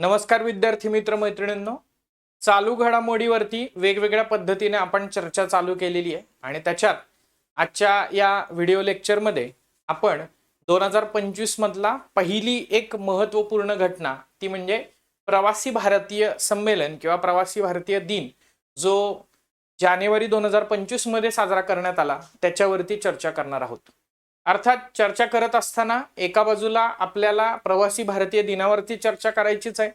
नमस्कार विद्यार्थी मित्र मैत्रिणींनो चालू घडामोडीवरती वेगवेगळ्या पद्धतीने आपण चर्चा चालू केलेली आहे आणि त्याच्यात आजच्या या व्हिडिओ लेक्चरमध्ये आपण दोन हजार पंचवीसमधला पहिली एक महत्त्वपूर्ण घटना ती म्हणजे प्रवासी भारतीय संमेलन किंवा प्रवासी भारतीय दिन जो जानेवारी दोन हजार पंचवीसमध्ये साजरा करण्यात आला त्याच्यावरती चर्चा करणार आहोत. अर्थात चर्चा करत असताना एका बाजूला आपल्याला प्रवासी भारतीय दिनावरती चर्चा करायचीच आहे.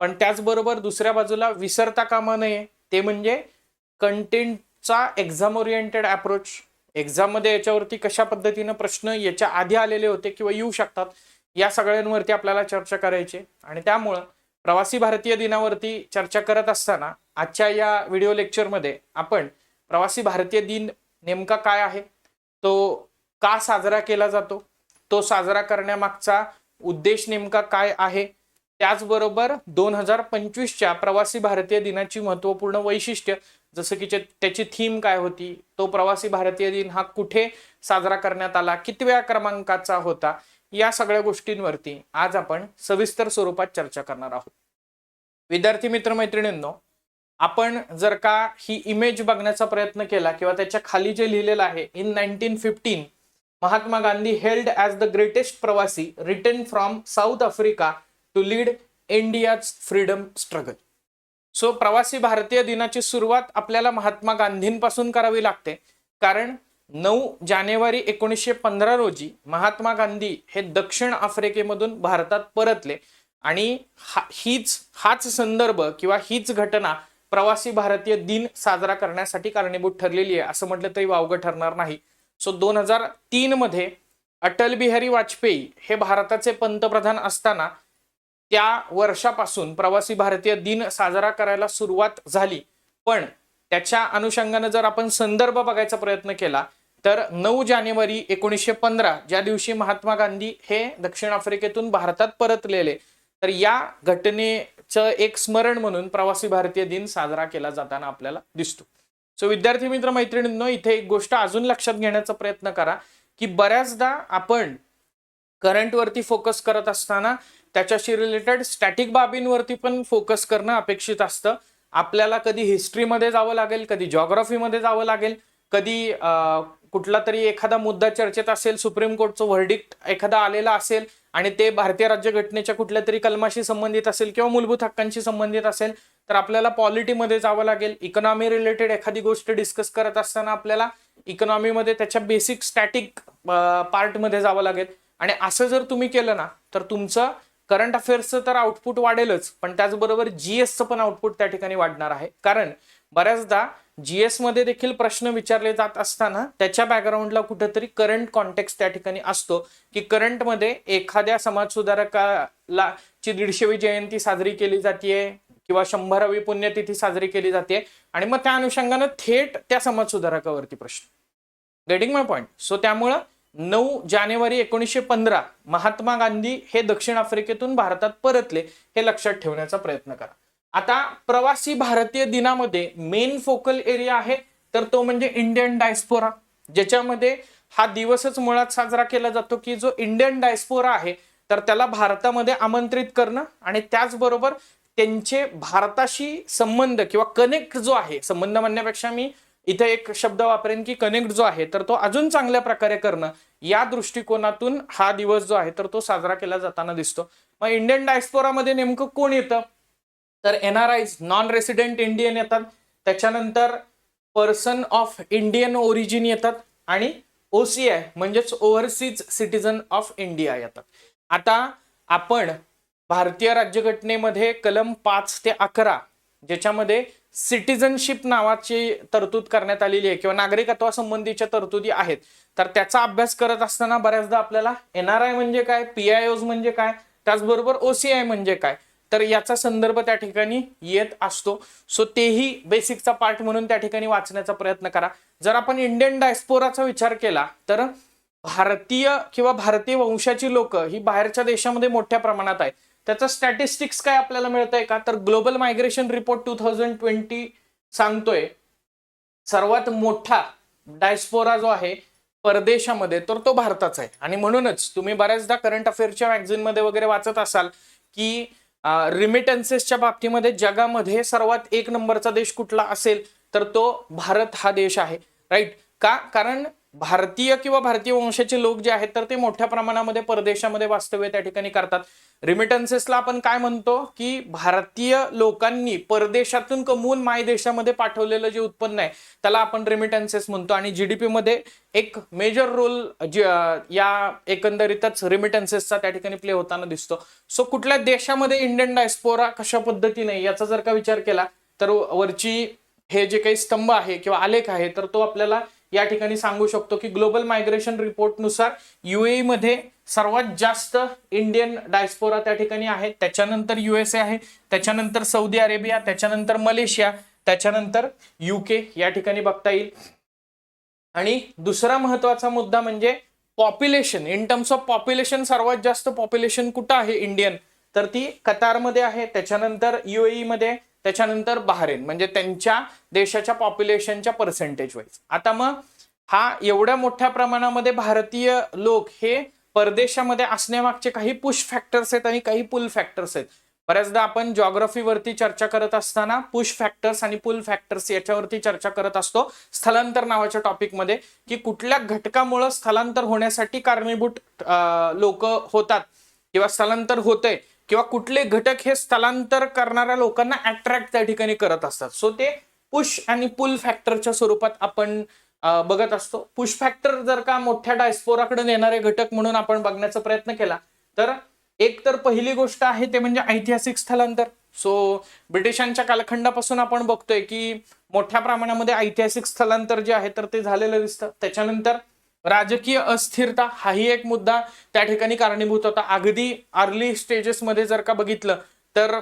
पण त्याचबरोबर दुसऱ्या बाजूला विसरता कामा नये. ते म्हणजे कंटेंटचा एक्झाम ओरिएंटेड अप्रोच एक्झाममध्ये याच्यावरती कशा पद्धतीनं प्रश्न याच्या आधी आलेले होते किंवा येऊ शकतात या सगळ्यांवरती आपल्याला चर्चा करायची. आहे. आणि त्यामुळं प्रवासी भारतीय दिनावरती चर्चा करत असताना आजच्या या व्हिडिओ लेक्चरमध्ये आपण प्रवासी भारतीय दिन नेमका काय आहे? तो का साजरा केला जातो? तो साजरा करण्यामागचा उद्देश नेमका काय आहे? त्याचबरोबर दोन हजार पंचवीसच्या प्रवासी भारतीय दिनाची महत्त्वपूर्ण वैशिष्ट्य जसं की त्याची थीम काय होती? तो प्रवासी भारतीय दिन हा कुठे साजरा करण्यात आला? कितव्या क्रमांकाचा होता? या सगळ्या गोष्टींवरती आज आपण सविस्तर स्वरूपात चर्चा करणार आहोत. विद्यार्थी मित्रमैत्रिणींनो आपण जर का ही इमेज बघण्याचा प्रयत्न केला किंवा त्याच्याखाली जे लिहिलेलं आहे in nineteen fifteen Mahatma Gandhi hailed as the greatest pravasi return from South Africa to lead India's freedom struggle. So Pravasi Bharatiya दिनाची सुरुवात आपल्याला महात्मा गांधींपासून करावी लागते. कारण नऊ जानेवारी एकोणीसशे पंधरा रोजी महात्मा गांधी हे दक्षिण आफ्रिकेमधून भारतात परतले. आणि हा- हीच हाच संदर्भ किंवा हीच घटना प्रवासी भारतीय दिन साजरा करण्यासाठी कारणीभूत ठरलेली आहे. असं म्हटलं तरी वावगं ठरणार नाही. सो दोन हजार तीन मध्ये अटल बिहारी वाजपेयी हे भारताचे पंतप्रधान असताना त्या वर्षापासून प्रवासी भारतीय दिन साजरा करायला सुरुवात झाली. पण त्याच्या अनुषंगानं जर आपण संदर्भ बघायचा प्रयत्न केला तर नऊ जानेवारी एकोणीसशे पंधरा ज्या दिवशी महात्मा गांधी हे दक्षिण आफ्रिकेतून भारतात परतलेले तर या घटनेचं एक स्मरण म्हणून प्रवासी भारतीय दिन साजरा केला जाताना आपल्याला दिसतो. सो विद्यार्थी मित्र मैत्रिणींनो इथे एक गोष्ट अजून लक्षात घेण्याचा प्रयत्न करा की बऱ्याचदा आपण करंटवरती फोकस करत असताना त्याच्याशी रिलेटेड स्टॅटिक बाबींवरती पण फोकस करणं अपेक्षित असतं. आपल्याला कधी हिस्ट्रीमध्ये जावं लागेल कधी जॉग्राफीमध्ये जावं लागेल कधी कुठला तरी एखादा मुद्दा चर्चेत असेल सुप्रीम कोर्टचं व्हर्डिक्ट एखादा आलेला असेल आणि ते भारतीय राज्यघटनेच्या कुठल्या तरी कलमाशी संबंधित असेल किंवा मूलभूत हक्कांशी संबंधित असेल तर आपल्याला पॉलिटीमध्ये जावं लागेल. इकॉनॉमी रिलेटेड एखादी गोष्ट डिस्कस करत असताना आपल्याला इकॉनॉमीमध्ये त्याच्या बेसिक स्टॅटिक पार्टमध्ये जावं लागेल. आणि असं जर तुम्ही केलं ना तर तुमचं करंट अफेअर्सचं तर आउटपुट वाढेलच. पण त्याचबरोबर जीएसचं पण आउटपुट त्या ठिकाणी वाढणार आहे. कारण बऱ्याचदा जीएसमध्ये देखील प्रश्न विचारले जात असताना त्याच्या बॅकग्राऊंडला कुठेतरी करंट कॉन्टेक्स्ट त्या ठिकाणी असतो. की करंटमध्ये एखाद्या समाजसुधारकाला ची दीडशेवी जयंती साजरी केली जाते किंवा शंभरावी पुण्यतिथी साजरी केली जाते आणि मग त्या अनुषंगानं थेट त्या समाजसुधारकावरती प्रश्न. गेटिंग माय पॉईंट सो त्यामुळं नऊ जानेवारी एकोणीसशे पंधरा महात्मा गांधी हे दक्षिण आफ्रिकेतून भारतात परतले हे लक्षात ठेवण्याचा प्रयत्न करा. आता प्रवासी भारतीय दिनामध्ये मेन फोकल एरिया आहे तर तो म्हणजे इंडियन डायस्पोरा ज्याच्यामध्ये हा दिवसच मुळात साजरा केला जातो की जो इंडियन डायस्पोरा आहे तर त्याला भारतामध्ये आमंत्रित करणं आणि त्याचबरोबर त्यांचे भारताशी संबंध किंवा कनेक्ट जो आहे संबंध म्हणण्यापेक्षा मी इथे एक शब्द वापरेन की कनेक्ट जो आहे तर तो अजून चांगल्या प्रकारे करणं या दृष्टिकोनातून हा दिवस जो आहे तर तो साजरा केला जाताना दिसतो. मग इंडियन डायस्पोरामध्ये नेमकं कोण येतं? तर N R Is non resident Indian येतात. त्याच्यानंतर पर्सन ऑफ इंडियन ओरिजिन येतात आणि ओसीआय म्हणजेच ओव्हरसीज सिटीजन ऑफ इंडिया येतात. आता आपण भारतीय राज्यघटनेमध्ये कलम पाच ते अकरा ज्याच्यामध्ये सिटिझनशिप नावाची तरतूद करण्यात आलेली आहे किंवा नागरिकत्वासंबंधीच्या तरतुदी आहेत. तर त्याचा अभ्यास करत असताना बऱ्याचदा आपल्याला एन आर आय म्हणजे काय पी आय ओज म्हणजे काय त्याचबरोबर ओसीआय म्हणजे काय तर याचा संदर्भ त्या ठिकाणी येत असतो. सो तेही बेसिकचा पार्ट म्हणून त्या ठिकाणी वाचण्याचा प्रयत्न करा. जर आपण इंडियन डायस्पोराचा विचार केला तर भारतीय किंवा भारतीय वंशाची लोक ही बाहेरच्या देशामध्ये मोठ्या प्रमाणात आहेत. त्याचं स्टॅटिस्टिक्स काय आपल्याला मिळत आहे का? तर global migration report two thousand twenty सांगतोय सर्वात मोठा डायस्पोरा जो आहे परदेशामध्ये तर तो भारताचा आहे. आणि म्हणूनच तुम्ही बऱ्याचदा करंट अफेअरच्या मॅगझिनमध्ये वगैरे वाचत असाल की रिमिटन्सेसच्या बाबतीमध्ये जगामध्ये सर्वात एक नंबरचा देश कुठला असेल तर तो भारत हा देश आहे. राईट का? कारण भारतीय किंवा भारतीय वंशाचे लोक जे आहेत तर ते मोठ्या प्रमाणामध्ये परदेशामध्ये वास्तव्य त्या ठिकाणी करतात. रिमिटन्सेसला आपण काय म्हणतो? की भारतीय लोकांनी परदेशातून कमवून मायदेशामध्ये पाठवलेलं जे उत्पन्न आहे त्याला आपण रिमिटन्सेस म्हणतो. आणि जीडीपी मध्ये एक मेजर रोल या एकंदरीतच रिमिटन्सेसचा त्या ठिकाणी प्ले होताना दिसतो. सो कुठल्या देशामध्ये इंडियन डायस्पोरा कशा पद्धतीने याचा जर का विचार केला तर वरची हे जे काही स्तंभ आहे किंवा आलेख आहे तर तो आपल्याला या ठिकाणी सांगू शकतो की ग्लोबल मायग्रेशन रिपोर्टनुसार युएई मध्ये सर्वात जास्त इंडियन डायस्पोरा त्या ठिकाणी आहे. त्याच्यानंतर युएसए आहे त्याच्यानंतर सौदी अरेबिया त्याच्यानंतर मलेशिया त्याच्यानंतर युके या ठिकाणी बघता येईल. आणि दुसरा महत्त्वाचा मुद्दा म्हणजे population in terms of population सर्वात जास्त पॉप्युलेशन कुठं आहे? इंडियन तर ती कतारमध्ये आहे त्याच्यानंतर युएई मध्ये त्याच्यानंतर बहारेन म्हणजे त्यांच्या देशाच्या पॉप्युलेशनच्या पर्सेंटेज वाईज आता मग हा एवढ्या मोठ्या प्रमाणामध्ये भारतीय लोक हे परदेशामध्ये असण्यामागचे काही पुश फॅक्टर्स आहेत आणि काही पुल फॅक्टर्स आहेत. बऱ्याचदा आपण जॉग्रफीवरती चर्चा करत असताना पुश फॅक्टर्स आणि पुल फॅक्टर्स याच्यावरती चर्चा करत असतो स्थलांतर नावाच्या टॉपिकमध्ये की कुठल्या घटकामुळं स्थलांतर होण्यासाठी कारणीभूत लोक होतात किंवा स्थलांतर होतंय किंवा कुठले घटक हे स्थलांतर करणाऱ्या लोकांना अट्रॅक्ट त्या ठिकाणी करत असतात. सो ते पुश आणि पुल फॅक्टरच्या स्वरूपात आपण बघत असतो. पुश फॅक्टर जर का मोठ्या डायस्पोराकडे नेणारे घटक म्हणून आपण बघण्याचा प्रयत्न केला तर एक तर पहिली गोष्ट आहे ते म्हणजे ऐतिहासिक स्थलांतर. सो ब्रिटिशांच्या कालखंडापासून आपण बघतोय की मोठ्या प्रमाणामध्ये ऐतिहासिक स्थलांतर जे आहे तर ते झालेलं दिसतं. त्याच्यानंतर राजकीय अस्थिरता हाही एक मुद्दा त्या ठिकाणी कारणीभूत होता. अगदी अर्ली स्टेजेसमध्ये जर का बघितलं तर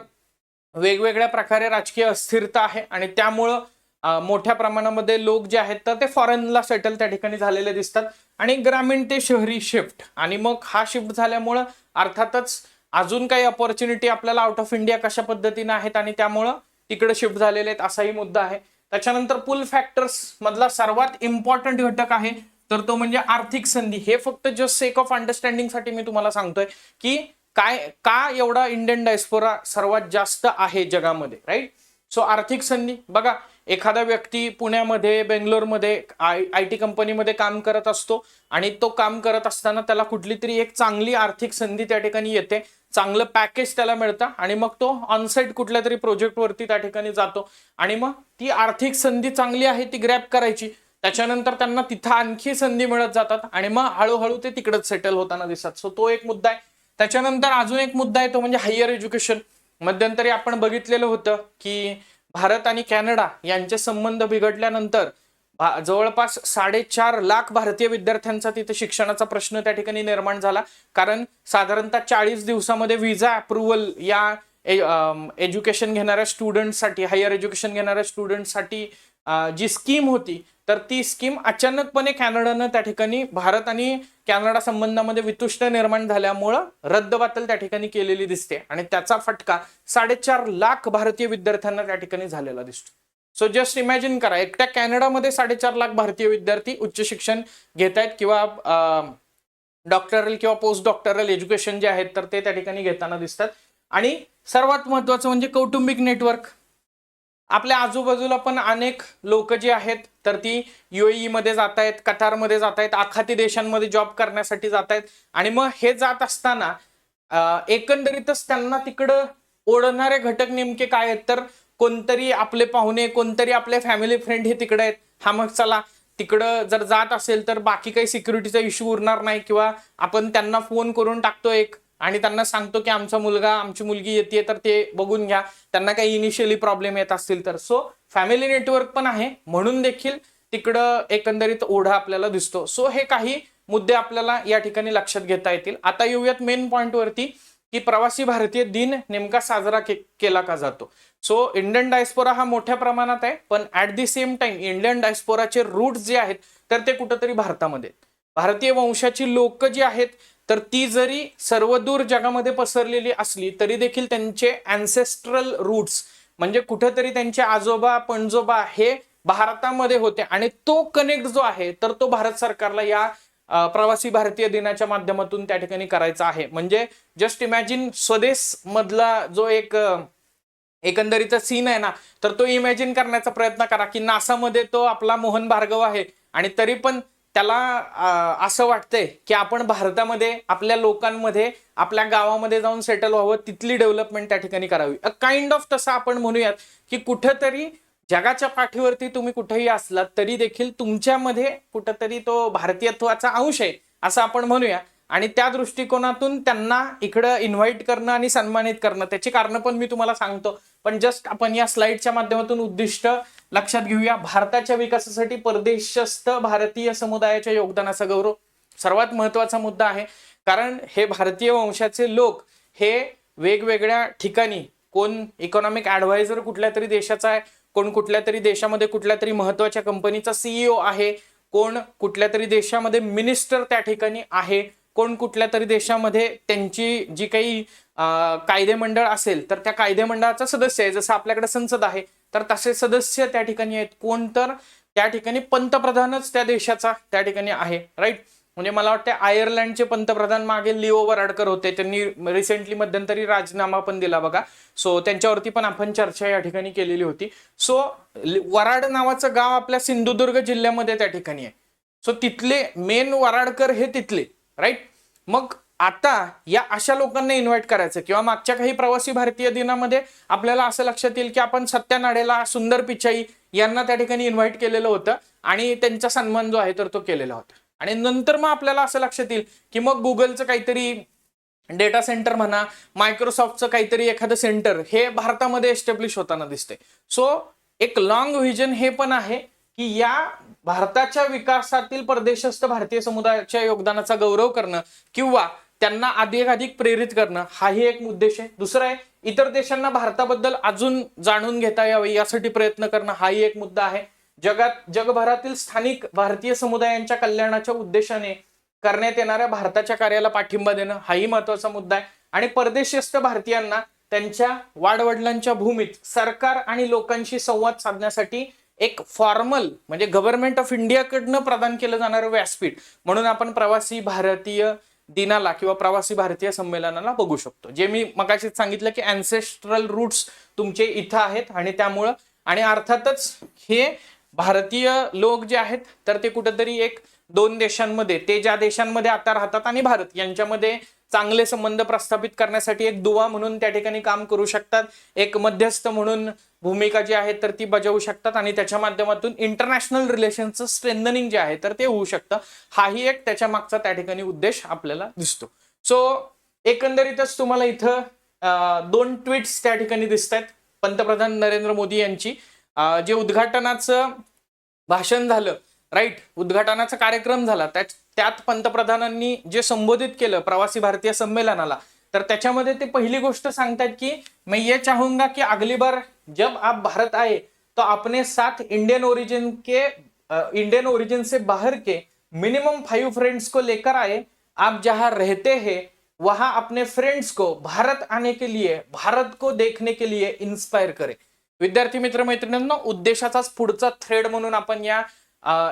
वेगवेगळ्या प्रकारे राजकीय अस्थिरता आहे आणि त्यामुळं मोठ्या प्रमाणामध्ये लोक जे आहेत तर ते फॉरेनला सेटल त्या ठिकाणी झालेले दिसतात. आणि ग्रामीण ते शहरी शिफ्ट आणि मग हा शिफ्ट झाल्यामुळं अर्थातच अजून काही अपॉर्च्युनिटी आपल्याला आउट ऑफ इंडिया कशा पद्धतीने आहेत आणि त्यामुळं तिकडे शिफ्ट झालेले आहेत असाही मुद्दा आहे. त्याच्यानंतर पुल फॅक्टर्स मधला सर्वात इम्पॉर्टंट घटक आहे तर तो म्हणजे आर्थिक संधी. हे फक्त जस्ट सेक ऑफ अंडरस्टँडिंगसाठी मी तुम्हाला सांगतोय की काय का एवढा इंडियन डायस्पोरा सर्वात जास्त आहे जगामध्ये राईट सो आर्थिक संधी. बघा एखादा व्यक्ती पुण्यामध्ये बेंगलोरमध्ये आय आय टी कंपनीमध्ये काम करत असतो आणि तो काम करत असताना त्याला कुठली तरी एक चांगली आर्थिक संधी त्या ठिकाणी येते. चांगलं पॅकेज त्याला मिळतं आणि मग तो ऑनसाईट कुठल्या तरी प्रोजेक्टवरती त्या ठिकाणी जातो. आणि मग ती आर्थिक संधी चांगली आहे ती ग्रॅप करायची. त्याच्यानंतर त्यांना तिथं आणखी संधी मिळत जातात आणि मग हळूहळू ते तिकडच सेटल होताना दिसतात. सो तो एक मुद्दा आहे. त्याच्यानंतर अजून एक मुद्दा आहे तो म्हणजे हायर एज्युकेशन मध्यंतरी आपण बघितलेलं होतं की भारत आणि कॅनडा यांचे संबंध बिघडल्यानंतर जवळपास साडेचार लाख भारतीय विद्यार्थ्यांचा तिथे शिक्षणाचा प्रश्न त्या ठिकाणी निर्माण झाला. कारण साधारणतः चाळीस दिवसामध्ये व्हिजा अप्रुव्हल या एज्युकेशन घेणाऱ्या स्टुडंटसाठी हायर एज्युकेशन घेणाऱ्या स्टुडंटसाठी जी स्कीम होती तर ती स्कीम अचानकपणे कॅनडानं त्या ठिकाणी भारत आणि कॅनडा संबंधामध्ये वितुष्ट निर्माण झाल्यामुळं रद्दबातल त्या ठिकाणी केलेली दिसते. आणि त्याचा फटका साडेचार लाख भारतीय विद्यार्थ्यांना त्या ठिकाणी झालेला दिसतो. सो जस्ट इमॅजिन करा एकट्या कॅनडामध्ये साडेचार लाख भारतीय विद्यार्थी उच्च शिक्षण घेत आहेत किंवा डॉक्टरल किंवा पोस्ट डॉक्टरल एज्युकेशन जे आहेत तर ते त्या ठिकाणी घेताना दिसतात. आणि सर्वात महत्त्वाचं म्हणजे कौटुंबिक नेटवर्क आपल्या आजूबाजूला पण अनेक लोक जी आहेत तर ती युएई मध्ये जात आहेत कतारमध्ये जात आहेत आखाती देशांमध्ये जॉब करण्यासाठी जात आहेत आणि मग हे जात असताना एकंदरीतच त्यांना तिकडं ओढणारे घटक नेमके काय आहेत? तर कोणतरी आपले पाहुणे कोणतरी आपले फॅमिली फ्रेंड हे तिकडे आहेत. हा मग चला तिकडं जर जात असेल तर बाकी काही सिक्युरिटीचा इश्यू उरणार नाही किंवा आपण त्यांना फोन करून टाकतो एक. आणि त्यांना सांगतो की आमचा मुलगा आमची मुलगी येते तर ते बघून घ्या. त्यांना काही इनिशियली प्रॉब्लेम येत असतील तर. सो फॅमिली नेटवर्क पण आहे. म्हणून देखील तिकडं एकंदरीत ओढा आपल्याला दिसतो. सो हे काही मुद्दे आपल्याला या ठिकाणी लक्षात घेता येतील. आता येऊयात मेन पॉईंटवरती की प्रवासी भारतीय दिन नेमका साजरा के, केला का जातो. सो इंडियन डायस्पोरा हा मोठ्या प्रमाणात आहे पण at the same time Indian डायस्पोराचे root जे आहेत तर ते कुठंतरी भारतामध्ये भारतीय वंशाची लोक जी आहेत तर ती जरी सर्वदूर जगामध्ये पसरलेली असली तरी देखील त्यांचे अँसेस्ट्रल रूट्स म्हणजे कुठेतरी त्यांचे आजोबा पणजोबा हे भारतामध्ये होते. आणि तो कनेक्ट जो आहे तर तो भारत सरकारला या प्रवासी भारतीय दिनाच्या माध्यमातून त्या ठिकाणी करायचा आहे. म्हणजे जस्ट इमॅजिन स्वदेश मधला जो एक एकंदरीचा सीन आहे ना तर तो इमॅजिन करण्याचा प्रयत्न करा की नासामध्ये तो आपला मोहन भार्गव आहे. आणि तरी पण त्याला असं वाटतंय की आपण भारतामध्ये आपल्या लोकांमध्ये आपल्या गावामध्ये जाऊन सेटल व्हावं तिथली डेव्हलपमेंट त्या ठिकाणी करावी. अ काइंड ऑफ तसं आपण म्हणूयात की कुठंतरी जगाच्या पाठीवरती तुम्ही कुठेही असलात तरी देखील तुमच्यामध्ये कुठंतरी तो भारतीयत्वाचा अंश आहे असं आपण म्हणूया. आणि त्या दृष्टिकोनातून त्यांना इकडं इन्व्हाइट करणं आणि सन्मानित करणं त्याची कारणं पण मी तुम्हाला सांगतो. पण जस्ट आपण या स्लाइडच्या माध्यमातून उद्दिष्ट लक्षात घेऊया भारताच्या विकासासाठी परदेशस्थ भारतीय समुदायाच्या योगदानाचा गौरव सर्वात महत्त्वाचा मुद्दा आहे. कारण हे भारतीय वंशाचे लोक हे वेगवेगळ्या ठिकाणी कोण इकॉनॉमिक ऍडवायझर कुठल्या तरी देशाचा आहे कोण कुठल्या तरी देशामध्ये कुठल्या तरी महत्त्वाच्या कंपनीचा सीईओ आहे कोण कुठल्या तरी देशामध्ये मिनिस्टर त्या ठिकाणी आहे कोण कुठल्या तरी देशामध्ये त्यांची जी काही कायदेमंडळ असेल तर त्या कायदेमंडळाचा सदस्य आहे. जसं आपल्याकडे संसद आहे तर तसे सदस्य त्या ठिकाणी आहेत. कोण तर? त्या ठिकाणी पंतप्रधानच त्या देशाचा त्या ठिकाणी आहे. राईट म्हणजे मला वाटतं आयर्लंडचे पंतप्रधान मागे लिओ वराडकर होते. त्यांनी रिसेंटली मध्यंतरी राजीनामा पण दिला बघा. सो त्यांच्यावरती पण आपण चर्चा या ठिकाणी केलेली होती. सो वराड नावाचं गाव आपल्या सिंधुदुर्ग जिल्ह्यामध्ये त्या ठिकाणी आहे. सो तिथले मेन वराडकर हे तिथले. राईट मग आता या अशा लोकांना इन्व्हाइट करायचं. किंवा मागच्या काही प्रवासी भारतीय दिनामध्ये आपल्याला असं लक्षात येईल की आपण सत्यानाडेला सुंदर पिचाई यांना त्या ठिकाणी इन्व्हाइट केलेलं होतं आणि त्यांचा सन्मान जो आहे तर तो केलेला होता. आणि नंतर मग आपल्याला असं लक्षात येईल की मग गुगलचं काहीतरी डेटा सेंटर म्हणा मायक्रोसॉफ्टचं काहीतरी एखादं सेंटर हे भारतामध्ये एस्टॅब्लिश होताना दिसते सो एक लॉंग व्हिजन हे पण आहे की या भारताच्या विकासातील परदेशस्थ भारतीय समुदायाच्या योगदानाचा गौरव करणं किंवा त्यांना अधिकाधिक प्रेरित करणं हाही एक उद्देश आहे. दुसरा आहे इतर देशांना भारताबद्दल अजून जाणून घेता यावे यासाठी प्रयत्न करणं हाही एक मुद्दा आहे. जगात जगभरातील स्थानिक भारतीय समुदायांच्या कल्याणाच्या उद्देशाने करण्यात येणाऱ्या भारताच्या कार्याला पाठिंबा देणं हाही महत्त्वाचा मुद्दा आहे. आणि परदेशस्थ भारतीयांना त्यांच्या वाडवडिलांच्या भूमीत सरकार आणि लोकांशी संवाद साधण्यासाठी एक फॉर्मल म्हणजे गव्हर्नमेंट ऑफ इंडियाकडनं प्रदान केलं जाणारं व्यासपीठ म्हणून आपण प्रवासी भारतीय दिनाला किंवा प्रवासी भारतीय संमेलनाला बघू शकतो. जे मी मगाशीच सांगितलं की अँसेस्ट्रल रूट्स तुमचे इथं आहेत आणि त्यामुळं आणि अर्थातच हे भारतीय लोक जे आहेत तर ते कुठंतरी एक दोन देशांमध्ये ते ज्या देशांमध्ये आता राहतात आणि भारत यांच्यामध्ये चांगले संबंध प्रस्थापित करण्यासाठी एक दुवा म्हणून त्या ठिकाणी काम करू शकतात. एक मध्यस्थ म्हणून भूमिका जी आहे तर ती बजावू शकतात आणि त्याच्या माध्यमातून इंटरनॅशनल रिलेशनचं स्ट्रेंथनिंग जे आहे तर ते होऊ शकतं. हाही एक त्याच्या मागचा त्या ठिकाणी उद्देश आपल्याला दिसतो. सो एकंदरीतच तुम्हाला इथं दोन ट्विट्स त्या ठिकाणी दिसत आहेत पंतप्रधान नरेंद्र मोदी यांची. जे उद्घाटनाचं भाषण झालं राईट उद्घाटनाचा कार्यक्रम झाला. त्याच त्यात पंतप्रधानांनी जे संबोधित केलं प्रवासी भारतीय संमेलनाला तर त्याच्यामध्ये ते पहिली गोष्ट सांगतात की मैं ये चाहूंगा की अगली बार जब आप भारत आए तो अपने साथ इंडियन ओरिजिन के इंडियन ओरिजिन से बाहर के मिनिमम फाइव फ्रेंड्स को लेकर आए। आप जहां रहते हैं वहां अपने फ्रेंड्स को भारत आने के लिए भारत को देखने के लिए इंस्पायर करे. विद्यार्थी मित्र मैत्रिणींनो उद्देशाचाच पुढचा थ्रेड म्हणून आपण या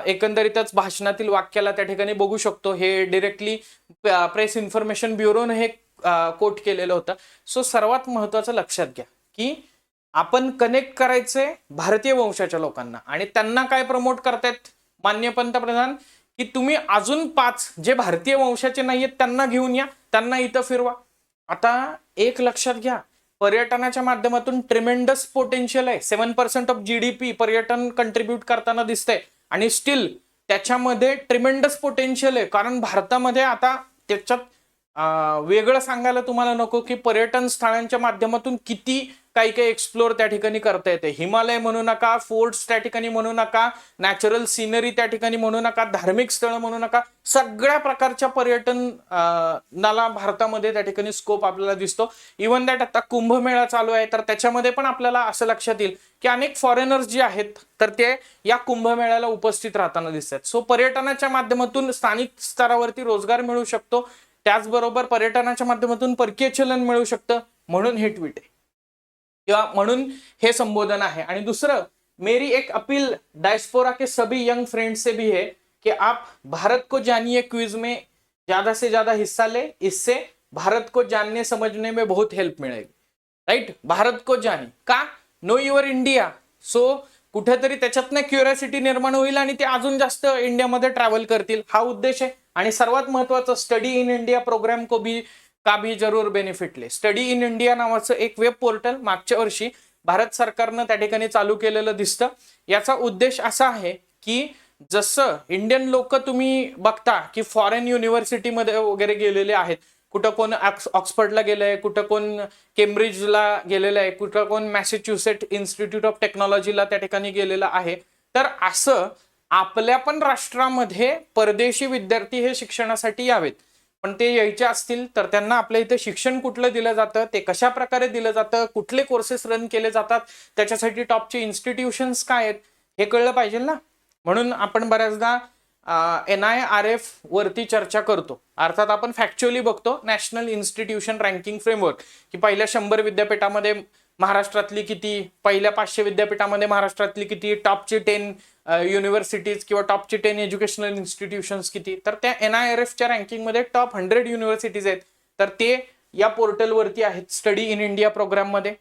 एकंदरीतच भाषणातील वाक्याला त्या ठिकाणी बघू शकतो. हे डिरेक्टली प्रेस इन्फॉर्मेशन ब्युरोने हे कोट केलेलं होतं. सो सर्वात महत्वाचं लक्षात घ्या की आपण कनेक्ट करायचे भारतीय वंशाच्या लोकांना. आणि त्यांना काय प्रमोट करतायत? मान्य पंतप्रधान की तुम्ही अजून पाच जे भारतीय वंशाचे नाही आहेत त्यांना घेऊन या. त्यांना इथं फिरवा. आता एक लक्षात घ्या. पर्यटनाच्या माध्यमातून ट्रिमेंडस पोटेन्शियल आहे. Seven percent of G D P पर्यटन कंट्रीब्यूट करताना दिसतंय. आणि स्टील त्याच्यामध्ये ट्रिमेंडस पोटेन्शियल आहे. कारण भारतामध्ये आता त्याच्यात वेगळं सांगायला तुम्हाला नको की पर्यटन स्थळांच्या माध्यमातून किती काही काही एक्सप्लोर त्या ठिकाणी करता येते. हिमालय म्हणू नका फोर्ट्स त्या ठिकाणी म्हणू नका नॅचरल सिनरी त्या ठिकाणी म्हणू नका धार्मिक स्थळं म्हणू नका सगळ्या प्रकारच्या पर्यटन नाला भारतामध्ये त्या ठिकाणी स्कोप आपल्याला दिसतो. इवन दॅट आता कुंभमेळा चालू आहे तर त्याच्यामध्ये पण आपल्याला असं लक्षात येईल की अनेक फॉरेनर्स जे आहेत तर ते या कुंभमेळ्याला उपस्थित राहताना दिसतात. सो पर्यटनाच्या माध्यमातून स्थानिक स्तरावरती रोजगार मिळू शकतो. त्याचबरोबर पर्यटनाच्या माध्यमातून परकीय चलन मिळू शकतं. म्हणून हे ट्विट आहे. किंवा म्हणून हे संबोधन आहे. आणि दुसरं मेरी एक अपील डायस्पोरा के सभी यंग फ्रेंड से भी है कि आप भारत को जानिए क्विज में ज्यादा से ज्यादा हिस्सा ले। इससे भारत को जानने समझने में बहुत हेल्प मिळेल राईट भारत को जाने। का? नो युअर इंडिया सो कुठेतरी त्याच्यातनं क्युरियोसिटी निर्माण होईल आणि ते अजून जास्त इंडियामध्ये ट्रॅव्हल करतील. हा उद्देश आहे. आणि सर्वात महत्वाचं स्टडी इन इंडिया प्रोग्राम को भी का भी जरूर बेनिफिट ले. स्टडी इन इंडिया नावाचं एक वेब पोर्टल मागच्या वर्षी भारत सरकारनं त्या ठिकाणी चालू केलेलं दिसतं. याचा उद्देश असा आहे की जसं इंडियन लोक तुम्ही बघता की फॉरेन युनिव्हर्सिटीमध्ये वगैरे गेलेले आहेत. कुठं कोण ऑक्सफर्डला ऑक्सफर्डला गेलंय कुठं कोण केम्ब्रिजला गेलेलं आहे कुठं कोण मॅसेच्युसेट इन्स्टिट्यूट ऑफ टेक्नॉलॉजीला त्या ठिकाणी गेलेलं आहे. तर असं आपल्या पण राष्ट्रामध्ये परदेशी विद्यार्थी हे शिक्षणासाठी यावेत. पण ते यायचे असतील तर त्यांना आपल्या इथं शिक्षण कुठलं दिलं जातं ते कशा प्रकारे दिलं जातं कुठले कोर्सेस रन केले जातात त्याच्यासाठी टॉपचे इन्स्टिट्यूशन्स काय आहेत हे कळलं पाहिजे ना? म्हणून आपण बऱ्याचदा एन आय आर एफ वरती चर्चा करतो. अर्थात आपण फॅक्च्युअली बघतो नॅशनल इन्स्टिट्यूशन रँकिंग फ्रेमवर्क की पहिल्या शंभर विद्यापीठामध्ये महाराष्ट्रातली किती पहिल्या पाचशे विद्यापीठामध्ये महाराष्ट्रातली किती टॉपची टेन युनिव्हर्सिटीज किंवा टॉपची टेन एज्युकेशनल इन्स्टिट्यूशन्स किती? तर त्या एन आय आर एफच्या रँकिंगमध्ये टॉप हंड्रेड युनिव्हर्सिटीज आहेत. तर ते या पोर्टलवरती आहेत स्टडी इन इंडिया प्रोग्राममध्ये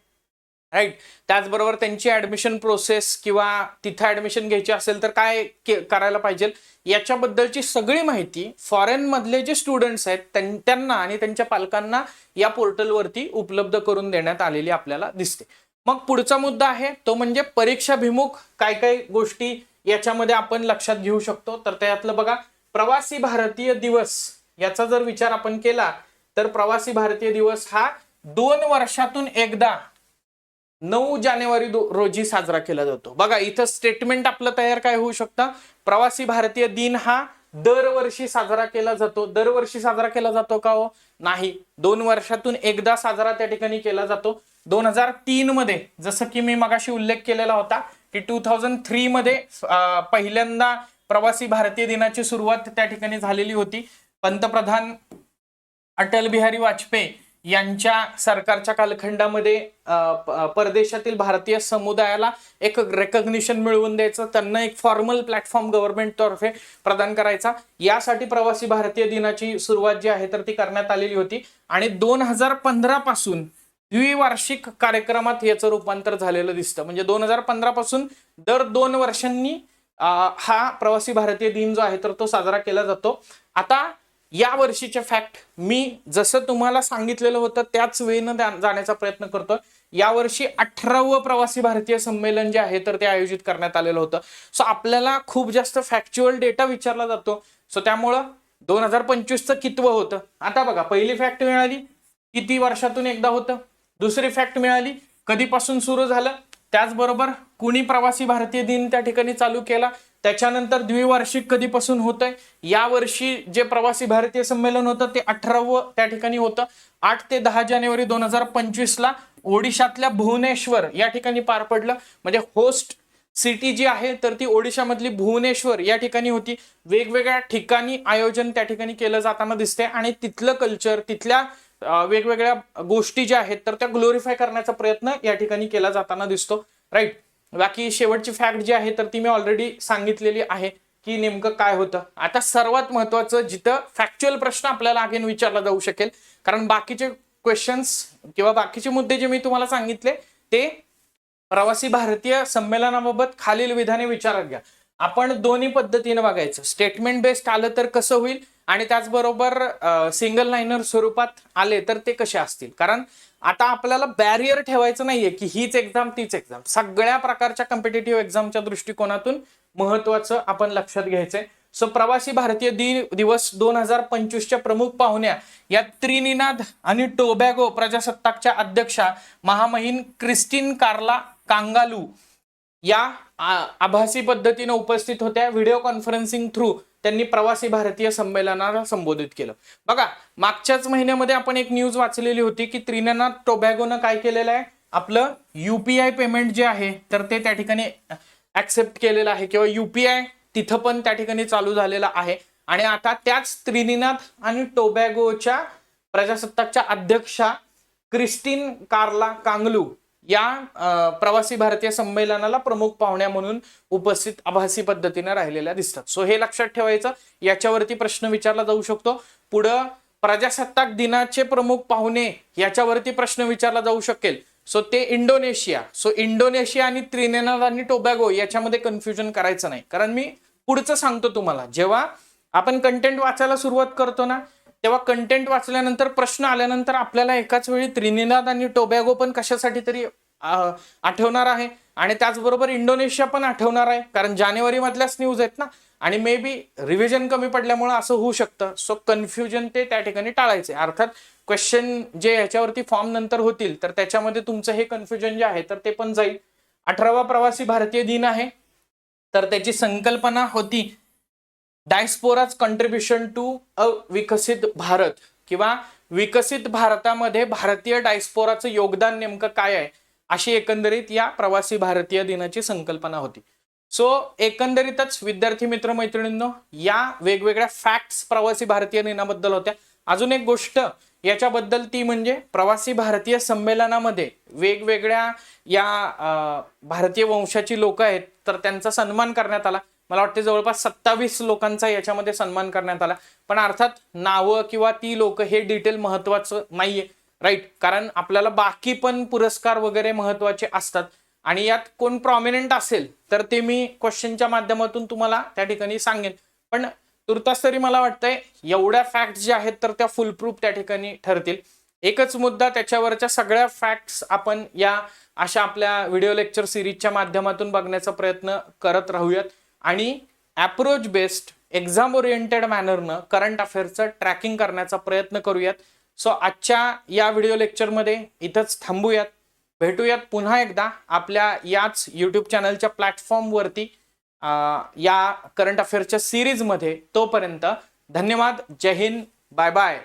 राईट त्याचबरोबर त्यांची ऍडमिशन प्रोसेस किंवा तिथं ऍडमिशन घ्यायची असेल तर काय के- करायला पाहिजे? याच्याबद्दलची सगळी माहिती फॉरेनमधले जे स्टुडंट्स आहेत त्यां- त्यांना आणि त्यांच्या पालकांना या पोर्टलवरती उपलब्ध करून देण्यात आलेली आपल्याला दिसते. मग पुढचा मुद्दा आहे तो म्हणजे परीक्षाभिमुख काय काय गोष्टी याच्यामध्ये आपण लक्षात घेऊ शकतो? तर त्यातलं बघा प्रवासी भारतीय दिवस याचा जर विचार आपण केला तर प्रवासी भारतीय दिवस हा दोन वर्षातून एकदा नऊ जानेवारी दो- रोजी साजरा केला जातो. बघा इथं स्टेटमेंट आपलं तयार काय होऊ शकतं? प्रवासी भारतीय दिन हा दरवर्षी साजरा केला जातो. दरवर्षी साजरा केला जातो का हो? नाही. दोन वर्षातून एकदा साजरा त्या ठिकाणी केला जातो. दोन हजार तीन मध्ये जसं की मी मगाशी उल्लेख केलेला होता की टू थाउजंड थ्री मध्ये पहिल्यांदा प्रवासी भारतीय दिनाची सुरुवात त्या ठिकाणी झालेली होती. पंतप्रधान अटल बिहारी वाजपेयी यांच्या सरकारच्या कालखंडामध्ये प- परदेशातील भारतीय समुदायाला एक रेकग्निशन मिळवून द्यायचं त्यांना एक फॉर्मल प्लॅटफॉर्म गव्हर्नमेंटतर्फे प्रदान करायचा. यासाठी प्रवासी भारतीय दिनाची सुरुवात जी आहे तर ती करण्यात आलेली होती. आणि दोन हजार पंधरा पासून द्विवार्षिक कार्यक्रमात याचं रूपांतर झालेलं दिसतं. म्हणजे दोन हजार पंधरा पासून दर दोन वर्षांनी हा प्रवासी भारतीय दिन जो आहे तर तो साजरा केला जातो. आता या वर्षीचे फॅक्ट मी जसं तुम्हाला सांगितलेलं होतं त्याच वेळेनं जाण्याचा प्रयत्न करतोय. यावर्षी अठरावं प्रवासी भारतीय संमेलन जे आहे तर ते आयोजित करण्यात आलेलं होतं. सो आपल्याला खूप जास्त फॅक्च्युअल डेटा विचारला जातो. सो त्यामुळं दोन हजार पंचवीसचं कितवं होतं? आता बघा पहिली फॅक्ट मिळाली किती वर्षातून एकदा होतं? दुसरी फॅक्ट मिळाली कधीपासून सुरू झालं? त्याचबरोबर कुणी प्रवासी भारतीय दिन त्या ठिकाणी चालू केला? त्याच्यानंतर द्विवार्षिक कधीपासून होत आहे यावर्षी जे प्रवासी भारतीय संमेलन होतं ते अठरावं त्या ठिकाणी होतं. आठ ते दहा जानेवारी दोन हजार पंचवीसला ओडिशातल्या भुवनेश्वर या ठिकाणी पार पडलं. म्हणजे होस्ट सिटी जी आहे तर ती ओडिशामधली भुवनेश्वर या ठिकाणी होती. वेगवेगळ्या ठिकाणी आयोजन त्या ठिकाणी केलं जाताना दिसते आणि तिथलं कल्चर तिथल्या वेगवेगळ्या गोष्टी ज्या आहेत तर त्या ग्लोरीफाय करण्याचा प्रयत्न या ठिकाणी केला जाताना दिसतो. राईट बाकी शेवटची फॅक्ट जी आहे तर ती मी ऑलरेडी सांगितलेली आहे की नेमकं काय होतं. आता सर्वात महत्वाचं जिथं फॅक्च्युअल प्रश्न आपल्याला अगेन विचारला जाऊ शकेल कारण बाकीचे क्वेश्चन्स किंवा बाकीचे मुद्दे जे मी तुम्हाला सांगितले ते प्रवासी भारतीय संमेलनाबाबत खालील विधाने विचारात घ्या. आपण दोन्ही पद्धतीने बघायचं. स्टेटमेंट बेस्ड आलं तर कसं होईल आणि त्याचबरोबर सिंगल लाईनर स्वरूपात आले तर ते कसे असतील? कारण आता आपल्याला बॅरियर ठेवायचं नाहीये की हीच एक्झाम तीच एक्झाम सगळ्या प्रकारच्या कम्पिटेटिव्ह एक्झामच्या दृष्टिकोनातून महत्वाचं आपण लक्षात घ्यायचंय. सो प्रवासी भारतीय दिन दिवस दोन हजार पंचवीसच्या प्रमुख पाहुण्या या त्रिनिनाद आणि टोबॅगो प्रजासत्ताकच्या अध्यक्षा महामहिम क्रिस्टिन कार्ला कांगालू या आ- आभासी पद्धतीनं उपस्थित होत्या व्हिडिओ कॉन्फरन्सिंग थ्रू त्यांनी प्रवासी भारतीय संमेलनाला संबोधित केलं. बघा मागच्याच महिन्यामध्ये आपण एक न्यूज वाचलेली होती की त्रिनाद टोबॅगोनं काय केलेलं आहे? आपलं युपीआय पेमेंट जे आहे तर ते त्या ठिकाणी ऍक्सेप्ट केलेलं आहे किंवा युपीआय तिथं पण त्या ठिकाणी चालू झालेलं आहे. आणि आता त्याच त्रिनिनाथ आणि टोबॅगोच्या प्रजासत्ताकच्या अध्यक्षा क्रिस्टीन कार्ला कांगलू या प्रवासी भारतीय संमेलनाला प्रमुख पाहुण्या म्हणून उपस्थित आभासी पद्धतीने राहिलेल्या दिसतात. सो हे लक्षात ठेवायचं. याच्यावरती प्रश्न विचारला जाऊ शकतो. पुढं प्रजासत्ताक दिनाचे प्रमुख पाहुणे याच्यावरती प्रश्न विचारला जाऊ शकेल. सो ते इंडोनेशिया. सो इंडोनेशिया आणि त्रिनेनाद आणि टोबॅगो याच्यामध्ये कन्फ्युजन करायचं नाही. कारण मी पुढचं सांगतो तुम्हाला. जेव्हा आपण कंटेंट वाचायला सुरुवात करतो ना तेव्हा कंटेंट वाचल्यानंतर प्रश्न आल्यानंतर आपल्याला एकाच वेळी त्रिनिनाद आणि टोबॅगो पण कशासाठी तरी आठवणार आहे. आणि त्याचबरोबर इंडोनेशिया पण आठवणार आहे. कारण जानेवारी मधल्याच न्यूज आहेत ना. आणि मे बी रिव्हिजन कमी पडल्यामुळे असं होऊ शकतं. सो कन्फ्युजन ते त्या ठिकाणी टाळायचे. अर्थात क्वेश्चन जे ह्याच्यावरती फॉर्म नंतर होतील तर त्याच्यामध्ये तुमचं हे कन्फ्युजन जे आहे तर ते पण जाईल. अठरावा प्रवासी भारतीय दिन आहे. तर त्याची संकल्पना होती. डायस्पोराज कंट्रीब्युशन टू अ विकसित भारत किंवा विकसित भारतामध्ये भारतीय डायस्पोराचं योगदान नेमकं काय आहे अशी एकंदरीत या प्रवासी भारतीय दिनाची संकल्पना होती. सो एकंदरीतच विद्यार्थी मित्र मैत्रिणींनो या वेगवेगळ्या फॅक्ट्स प्रवासी भारतीय दिनाबद्दल होत्या. अजून एक गोष्ट याच्याबद्दल ती म्हणजे प्रवासी भारतीय संमेलनामध्ये वेगवेगळ्या या भारतीय वंशाची लोक आहेत तर त्यांचा सन्मान करण्यात आला. मला वाटते जवळपास सत्तावीस लोकांचा याच्यामध्ये सन्मान करण्यात आला. पण अर्थात नावं किंवा ती लोक हे डिटेल महत्वाचं नाहीये राईट कारण आपल्याला बाकी पण पुरस्कार वगैरे महत्त्वाचे असतात. आणि यात कोण प्रॉमिनंट असेल तर ते मी क्वेश्चनच्या माध्यमातून तुम्हाला त्या ठिकाणी सांगेन. पण तुर्तास तरी मला वाटतंय एवढ्या फॅक्ट ज्या आहेत तर त्या फुलप्रूफ त्या ठिकाणी ठरतील. एकच मुद्दा त्याच्यावरच्या सगळ्या फॅक्ट्स आपण या अशा आपल्या व्हिडिओ लेक्चर सिरीजच्या माध्यमातून बघण्याचा प्रयत्न करत राहूयात. आणि अप्रोच बेस्ड एक्झाम ओरिएंटेड मॅनरनं करंट अफेअर्सचं ट्रॅकिंग करण्याचा प्रयत्न करूयात. सो आजच्या या व्हिडिओ लेक्चरमध्ये इथंच थांबूयात. भेटूयात पुन्हा एकदा आपल्या याच यूट्यूब चॅनलच्या प्लॅटफॉर्मवरती या करंट अफेअर्सच्या सिरीजमध्ये तोपर्यंत धन्यवाद. जय हिंद. Bye bye